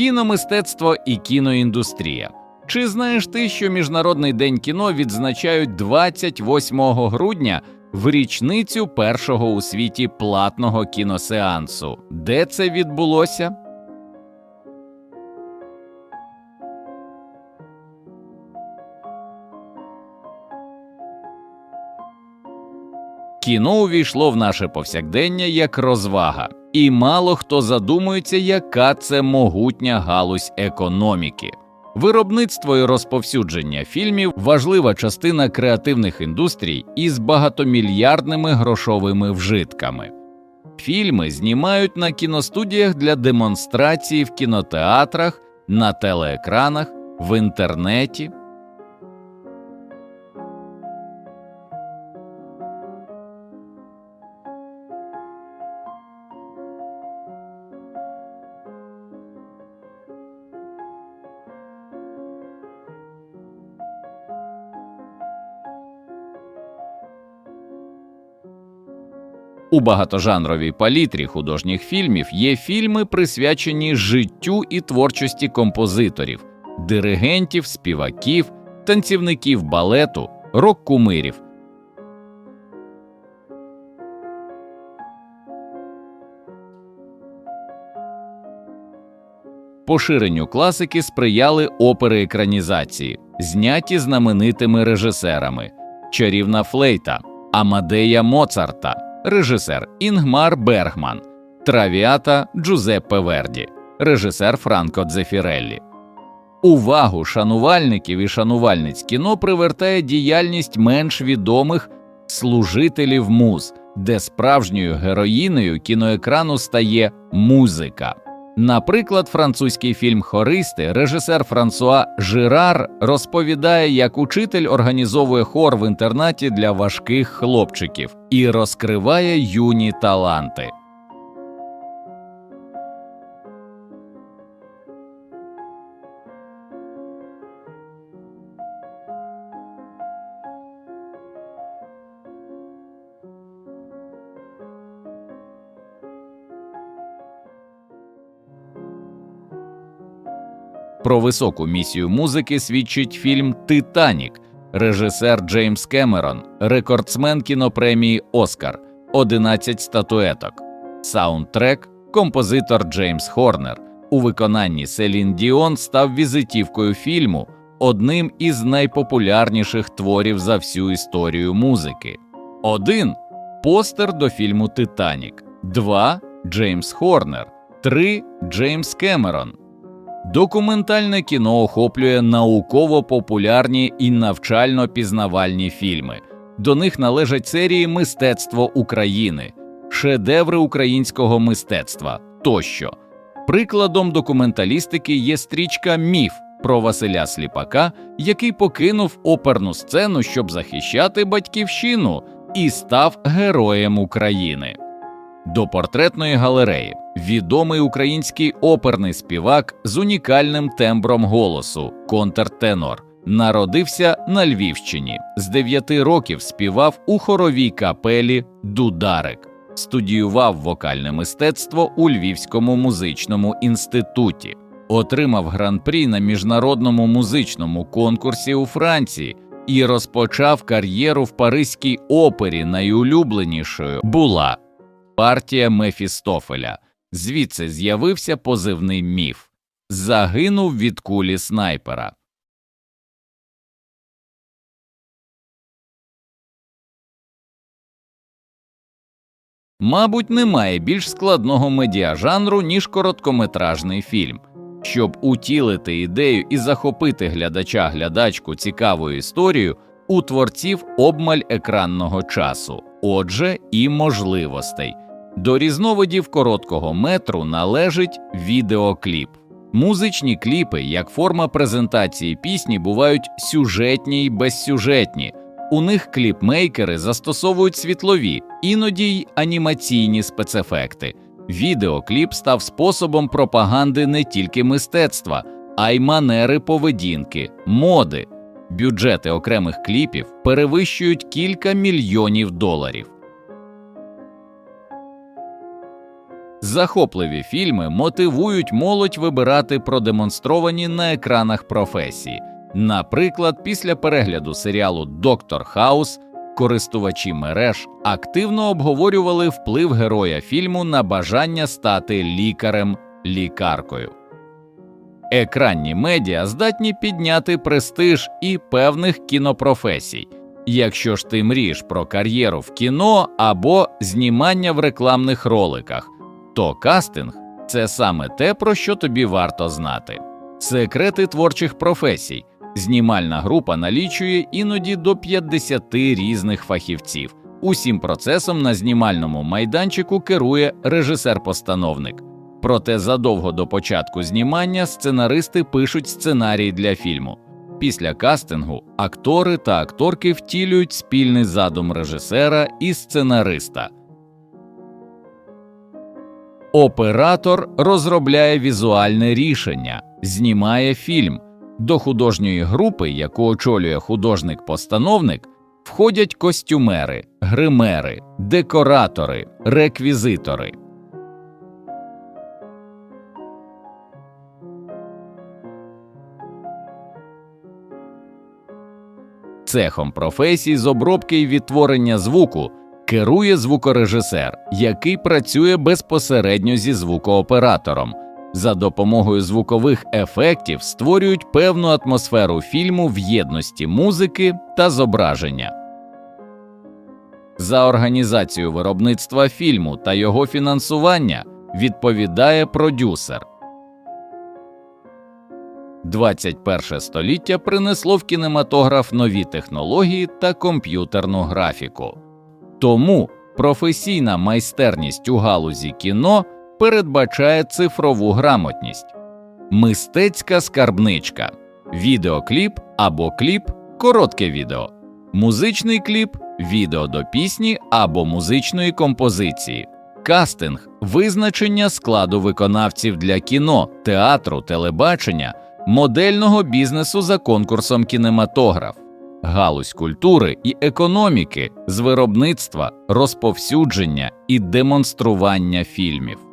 Кіномистецтво і кіноіндустрія. Чи знаєш ти, що Міжнародний день кіно відзначають 28 грудня в річницю першого у світі платного кіносеансу? Де це відбулося? Кіно увійшло в наше повсякдення як розвага, і мало хто задумується, яка це могутня галузь економіки. Виробництво і розповсюдження фільмів важлива частина креативних індустрій із багатомільярдними грошовими вжитками. Фільми знімають на кіностудіях для демонстрації в кінотеатрах, на телеекранах, в інтернеті. У багатожанровій палітрі художніх фільмів є фільми, присвячені життю і творчості композиторів, диригентів, співаків, танцівників балету, рок-кумирів. Поширенню класики сприяли опери екранізації, зняті знаменитими режисерами Чарівна флейта, Амадея Моцарта режисер Інгмар Бергман, Травіата Джузеппе Верді, режисер Франко Дзефіреллі. Увагу шанувальників і шанувальниць кіно привертає діяльність менш відомих служителів муз, де справжньою героїнею кіноекрану стає музика. Наприклад, французький фільм Хористи режисер Франсуа Жирар розповідає, як учитель організовує хор в інтернаті для важких хлопчиків і розкриває юні таланти. Про високу місію музики свідчить фільм Титанік, режисер Джеймс Кемерон, рекордсмен кінопремії Оскар, 11 статуеток, саундтрек, композитор Джеймс Хорнер. У виконанні Селін Діон став візитівкою фільму, одним із найпопулярніших творів за всю історію музики. 1. Постер до фільму Титанік, 2. Джеймс Хорнер, 3. Джеймс Кемерон. Документальне кіно охоплює науково-популярні і навчально-пізнавальні фільми. До них належать серії Мистецтво України, шедеври українського мистецтва тощо. Прикладом документалістики є стрічка Міф про Василя Сліпака, який покинув оперну сцену, щоб захищати батьківщину, і став героєм України. До портретної галереї відомий український оперний співак з унікальним тембром голосу контртенор. Народився на Львівщині. З 9 років співав у хоровій капелі Дударик, студіював вокальне мистецтво у Львівському музичному інституті, отримав гран-прі на міжнародному музичному конкурсі у Франції і розпочав кар'єру в Паризькій опері. Найулюбленішою була партія Мефістофеля. Звідси з'явився позивний міф загинув від кулі снайпера. Мабуть, немає більш складного медіажанру, ніж короткометражний фільм. Щоб утілити ідею і захопити глядача глядачку цікавою історією, у творців обмаль екранного часу, отже, і можливостей. До різновидів короткого метру належить відеокліп. Музичні кліпи, як форма презентації пісні, бувають сюжетні й безсюжетні. У них кліпмейкери застосовують світлові, іноді й анімаційні спецефекти. Відеокліп став способом пропаганди не тільки мистецтва, а й манери поведінки, моди. Бюджети окремих кліпів перевищують кілька мільйонів доларів. Захопливі фільми мотивують молодь вибирати продемонстровані на екранах професії. Наприклад, після перегляду серіалу Доктор Хаус користувачі мереж активно обговорювали вплив героя фільму на бажання стати лікарем-лікаркою. Екранні медіа здатні підняти престиж і певних кінопрофесій. Якщо ж ти мрієш про кар'єру в кіно або знімання в рекламних роликах, то кастинг це саме те, про що тобі варто знати. Секрети творчих професій. Знімальна група налічує іноді до 50 різних фахівців. Усім процесом на знімальному майданчику керує режисер-постановник. Проте задовго до початку знімання сценаристи пишуть сценарій для фільму. Після кастингу актори та акторки втілюють спільний задум режисера і сценариста. Оператор розробляє візуальне рішення, знімає фільм. До художньої групи, яку очолює художник-постановник, входять костюмери, гримери, декоратори, реквізитори. Цехом професій з обробки і відтворення звуку керує звукорежисер, який працює безпосередньо зі звукооператором. За допомогою звукових ефектів створюють певну атмосферу фільму в єдності музики та зображення. За організацію виробництва фільму та його фінансування відповідає продюсер. 21 століття принесло в кінематограф нові технології та комп'ютерну графіку. Тому професійна майстерність у галузі кіно передбачає цифрову грамотність, мистецька скарбничка, відеокліп або кліп коротке відео, музичний кліп, відео до пісні або музичної композиції, кастинг, визначення складу виконавців для кіно, театру, телебачення, модельного бізнесу за конкурсом кінематограф. Галузь культури і економіки з виробництва, розповсюдження і демонстрування фільмів.